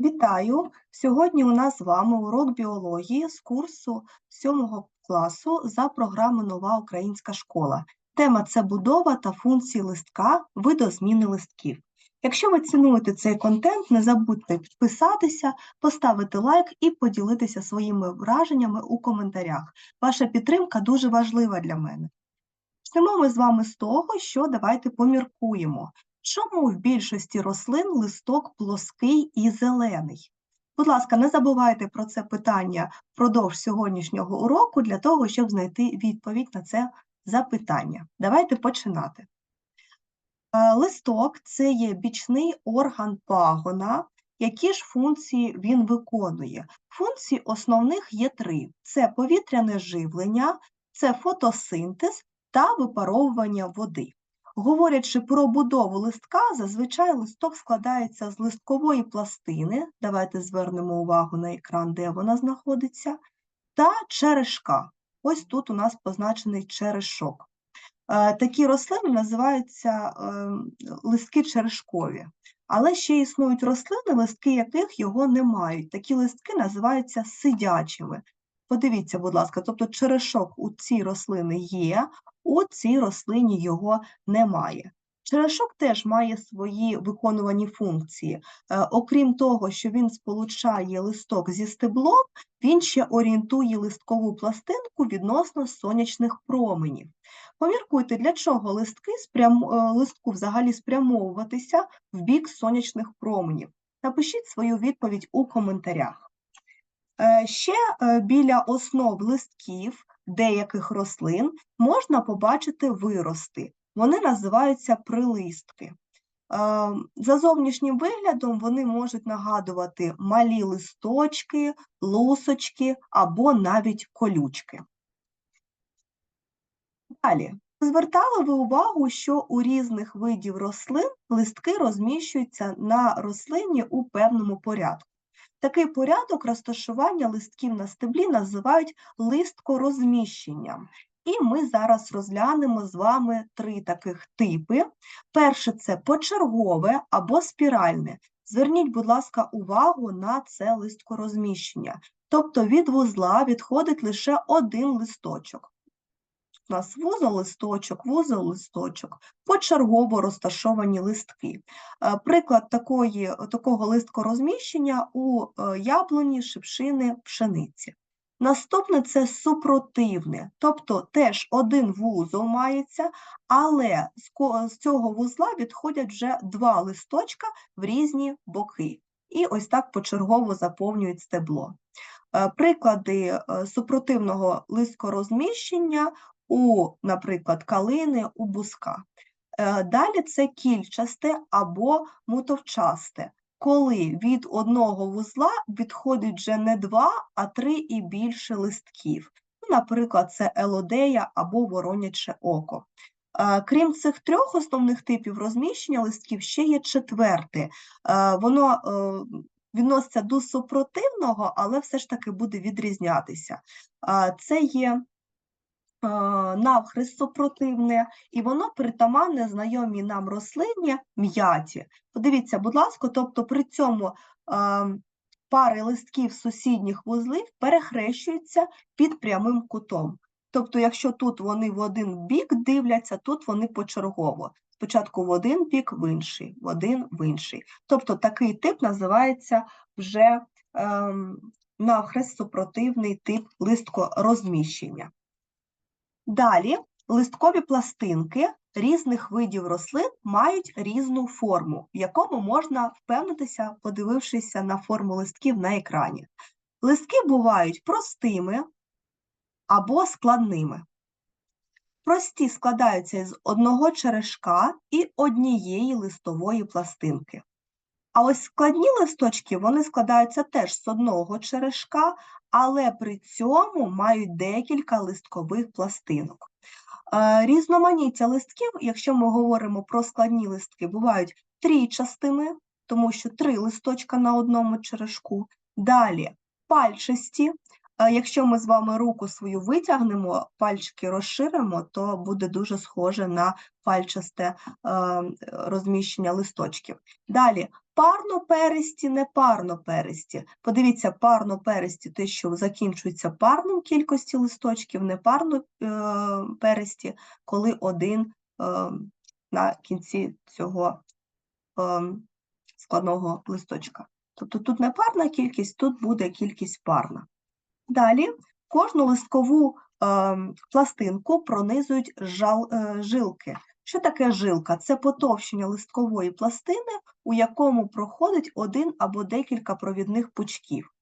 Вітаю! Сьогодні у нас з вами урок біології з курсу 7 класу за програмою Нова Українська школа. Тема це будова та функції листка, видозміни листків. Якщо ви цінуєте цей контент, не забудьте підписатися, поставити лайк і поділитися своїми враженнями у коментарях. Ваша підтримка дуже важлива для мене. Почнемо ми з вами з того, що давайте поміркуємо. Чому в більшості рослин листок плоский і зелений? Будь ласка, не забувайте про це питання впродовж сьогоднішнього уроку для того, щоб знайти відповідь на це запитання. Давайте починати. Листок це є бічний орган пагона. Які ж функції він виконує? Функцій основних є три: це повітряне живлення, це фотосинтез та випаровування води. Говорячи про будову листка, зазвичай листок складається з листкової пластини. Давайте звернемо увагу на екран, де вона знаходиться, та черешка. Ось тут у нас позначений черешок. Е, Такі рослини називаються е, листки черешкові. Але ще існують рослини, листки яких його не мають. Такі листки називаються сидячими. Подивіться, будь ласка, тобто черешок у цій рослини є, у цій рослині його немає. Черешок теж має свої виконувані функції. Е, окрім того, що він сполучає листок зі стеблом, він ще орієнтує листкову пластинку відносно сонячних променів. Поміркуйте, для чого листки спрям... е, листку взагалі спрямовуватися в бік сонячних променів. Напишіть свою відповідь у коментарях. Е, Ще е, біля основ листків деяких рослин можна побачити вирости. Вони називаються прилистки. Е, За зовнішнім виглядом вони можуть нагадувати малі листочки, лусочки або навіть колючки. Далі. Звертали ви увагу, що у різних видів рослин листки розміщуються на рослині у певному порядку. Такий порядок розташування листків на стеблі називають листкорозміщенням. І ми зараз розглянемо з вами три таких типи. Перше це почергове або спіральне. Зверніть, будь ласка, увагу на це листкорозміщення. Тобто від вузла відходить лише один листочок. У нас вузол-листочок, вузол-листочок, почергово розташовані листки. Е, Приклад такої, такого листкорозміщення у е, яблуні, шипшини, пшениці. Наступне це супротивне, тобто теж один вузол мається, але з цього вузла відходять вже два листочка в різні боки. І ось так почергово заповнюють стебло. Е, Приклади супротивного листкорозміщення у, наприклад, калини, у буска. Е, Далі це кільчасте або мутовчасте, коли від одного вузла відходить вже не два, а три і більше листків. Ну, Наприклад, це елодея або вороняче око. Е, Крім цих трьох основних типів розміщення листків, ще є четверте. Воно е, відноситься до супротивного, але все ж таки буде відрізнятися. Це є навхрест супротивне, і воно притаманне знайомій нам рослині м'яті. Подивіться, будь ласка, тобто при цьому е, пари листків сусідніх вузлів перехрещуються під прямим кутом. Тобто, якщо тут вони в один бік дивляться, тут вони почергово. Спочатку в один бік, в інший, в один, в інший. Тобто такий тип називається вже ем, навхрест супротивний тип листкорозміщення. Далі листкові пластинки різних видів рослин мають різну форму, в якому можна впевнитися, подивившися на форму листків на екрані. Листки бувають простими або складними. Прості складаються з одного черешка і однієї листової пластинки. А ось складні листочки вони складаються теж з одного черешка, але при цьому мають декілька листкових пластинок. Е, Різноманіття листків, якщо ми говоримо про складні листки, бувають трійчастими, тому що три листочка на одному черешку. Далі пальчасті. Е, Якщо ми з вами руку свою витягнемо, пальчики розширимо, то буде дуже схоже на пальчасте е, розміщення листочків. Далі парноперисті, непарноперисті. Подивіться, парноперисті те, що закінчується парним кількості листочків, непарноперисті, коли один е, на кінці цього е, складного листочка. Тобто тут не парна кількість, тут буде кількість парна. Далі кожну листкову е, пластинку пронизують жал, е, жилки. Що таке жилка? Це потовщення листкової пластини, у якому проходить один або декілька провідних пучків.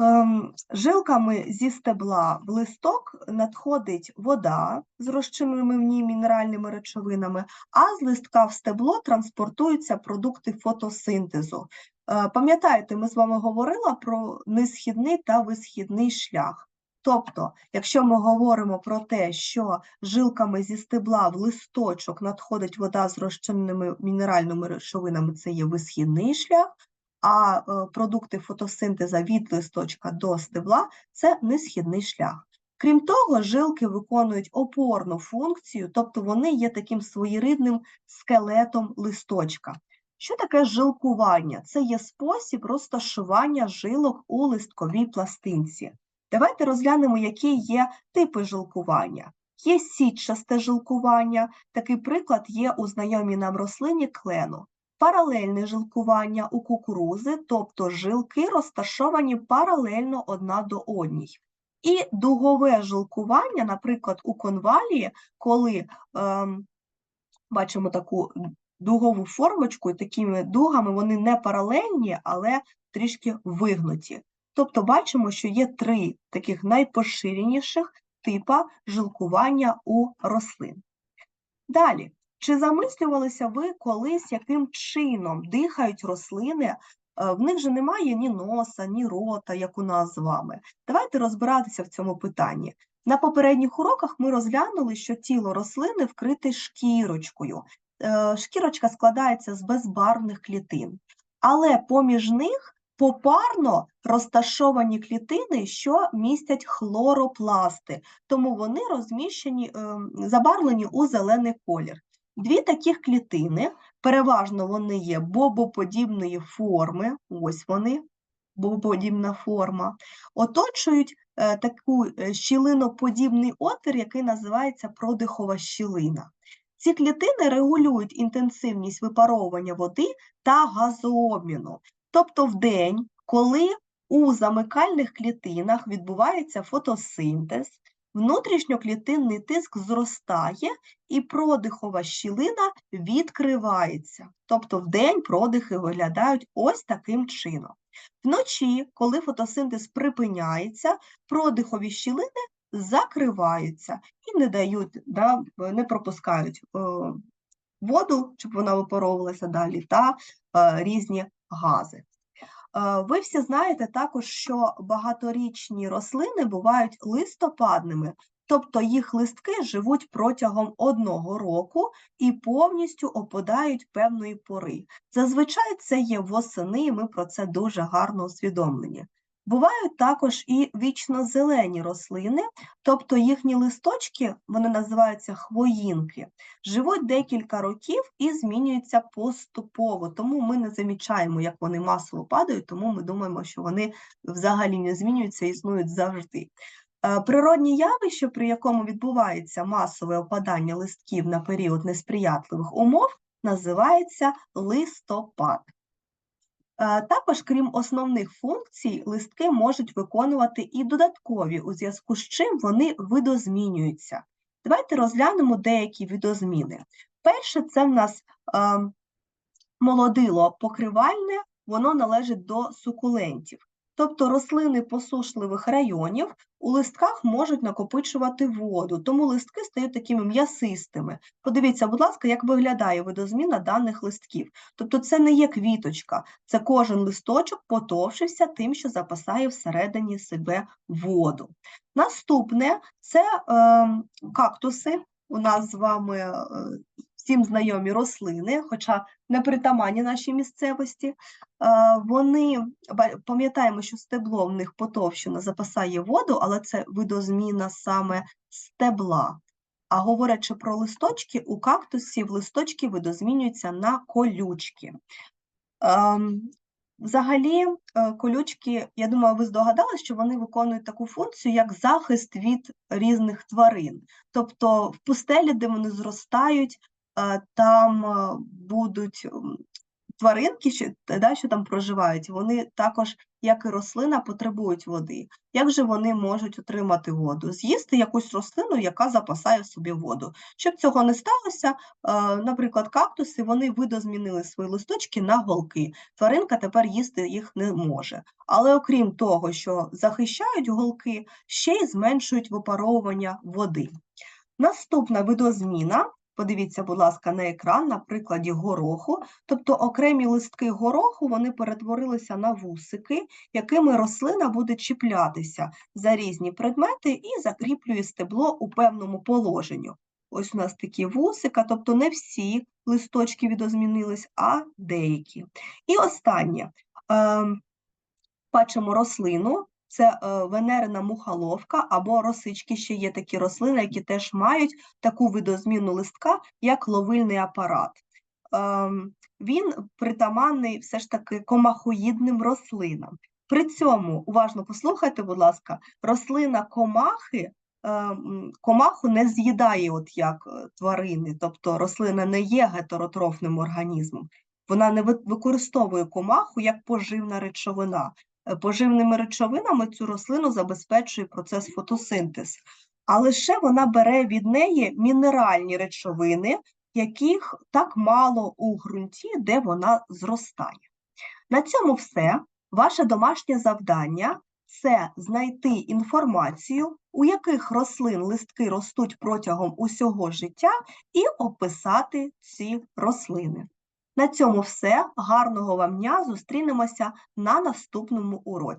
Ем, Жилками зі стебла в листок надходить вода з розчиненими в ній мінеральними речовинами, а з листка в стебло транспортуються продукти фотосинтезу. Е, Пам'ятаєте, ми з вами говорили про несхідний та висхідний шлях. Тобто, якщо ми говоримо про те, що жилками зі стебла в листочок надходить вода з розчиненими мінеральними речовинами, це є висхідний шлях, а е, продукти фотосинтеза від листочка до стебла це несхідний шлях. Крім того, жилки виконують опорну функцію, тобто вони є таким своєрідним скелетом листочка. Що таке жилкування? Це є спосіб розташування жилок у листковій пластинці. Давайте розглянемо, які є типи жилкування. Є сітчасте жилкування, такий приклад є у знайомій нам рослині клену. Паралельне жилкування у кукурузи, тобто жилки розташовані паралельно одна до одній. І дугове жилкування, наприклад, у конвалії, коли ем, бачимо таку дугову формочку, і такими дугами вони не паралельні, але трішки вигнуті. Тобто бачимо, що є три таких найпоширеніших типа жилкування у рослин. Далі, чи замислювалися ви колись, яким чином дихають рослини? Е, В них же немає ні носа, ні рота, як у нас з вами. Давайте розбиратися в цьому питанні. На попередніх уроках ми розглянули, що тіло рослини вкрите шкірочкою. Е, Шкірочка складається з безбарвних клітин, але поміж них попарно розташовані клітини, що містять хлоропласти, тому вони розміщені, ем, забарвлені у зелений колір. Дві таких клітини, переважно вони є бобоподібної форми, ось вони, бобоподібна форма, оточують е, таку е, щілиноподібний отвір, який називається продихова щілина. Ці клітини регулюють інтенсивність випаровування води та газообміну. Тобто в день, коли у замикальних клітинах відбувається фотосинтез, внутрішньоклітинний тиск зростає і продихова щілина відкривається. Тобто в день продихи виглядають ось таким чином. Вночі, коли фотосинтез припиняється, продихові щілини закриваються і не дають, да, не пропускають е, воду, щоб вона випаровувалася далі, та е, різні гази. Е, Ви всі знаєте також, що багаторічні рослини бувають листопадними, тобто їх листки живуть протягом одного року і повністю опадають певної пори. Зазвичай це є восени, і ми про це дуже гарно усвідомлені. Бувають також і вічно-зелені рослини, тобто їхні листочки, вони називаються хвоїнки, живуть декілька років і змінюються поступово, тому ми не замічаємо, як вони масово падають, тому ми думаємо, що вони взагалі не змінюються, існують завжди. Е, Природні явища, при якому відбувається масове опадання листків на період несприятливих умов, називається листопад. Е, Також, крім основних функцій, листки можуть виконувати і додаткові, у зв'язку з чим вони видозмінюються. Давайте розглянемо деякі видозміни. Перше, це в нас е, молодило покривальне, воно належить до сукулентів. Тобто рослини посушливих районів у листках можуть накопичувати воду, тому листки стають такими м'ясистими. Подивіться, будь ласка, як виглядає видозміна даних листків. Тобто це не є квіточка, це кожен листочок потовшився тим, що запасає всередині себе воду. Наступне це е, кактуси. У нас з вами е, всім знайомі рослини, хоча не притаманні нашій місцевості. Е, Вони пам'ятаємо, що стебло в них потовщено запасає воду, але це видозміна саме стебла. А говорячи про листочки, у кактусів листочки видозмінюються на колючки. Ем, Взагалі, е, колючки, я думаю, ви здогадались, що вони виконують таку функцію, як захист від різних тварин. Тобто в пустелі, де вони зростають, там будуть тваринки, що, да, що там проживають, вони також, як і рослина, потребують води. Як же вони можуть отримати воду? З'їсти якусь рослину, яка запасає собі воду. Щоб цього не сталося, наприклад, кактуси вони видозмінили свої листочки на голки. Тваринка тепер їсти їх не може. Але окрім того, що захищають голки, ще й зменшують випаровування води. Наступна видозміна. Подивіться, будь ласка, на екран на прикладі гороху. Тобто окремі листки гороху вони перетворилися на вусики, якими рослина буде чіплятися за різні предмети і закріплює стебло у певному положенню. Ось у нас такі вусика, тобто не всі листочки відозмінились, а деякі. І останнє. Ем, бачимо рослину, це е, венерина мухоловка або росички. Ще є такі рослини, які теж мають таку видозміну листка, як ловильний апарат. Ем, Він притаманний все ж таки комахоїдним рослинам. При цьому, уважно послухайте, будь ласка, рослина комахи. ем, Комаху не з'їдає, от як е, тварини, тобто рослина не є гетеротрофним організмом. Вона не використовує комаху як поживна речовина. Е, Поживними речовинами цю рослину забезпечує процес фотосинтез, а лише вона бере від неї мінеральні речовини, яких так мало у ґрунті, де вона зростає. На цьому все. Ваше домашнє завдання це знайти інформацію, у яких рослин листки ростуть протягом усього життя, і описати ці рослини. На цьому все. Гарного вам дня. Зустрінемося на наступному уроці.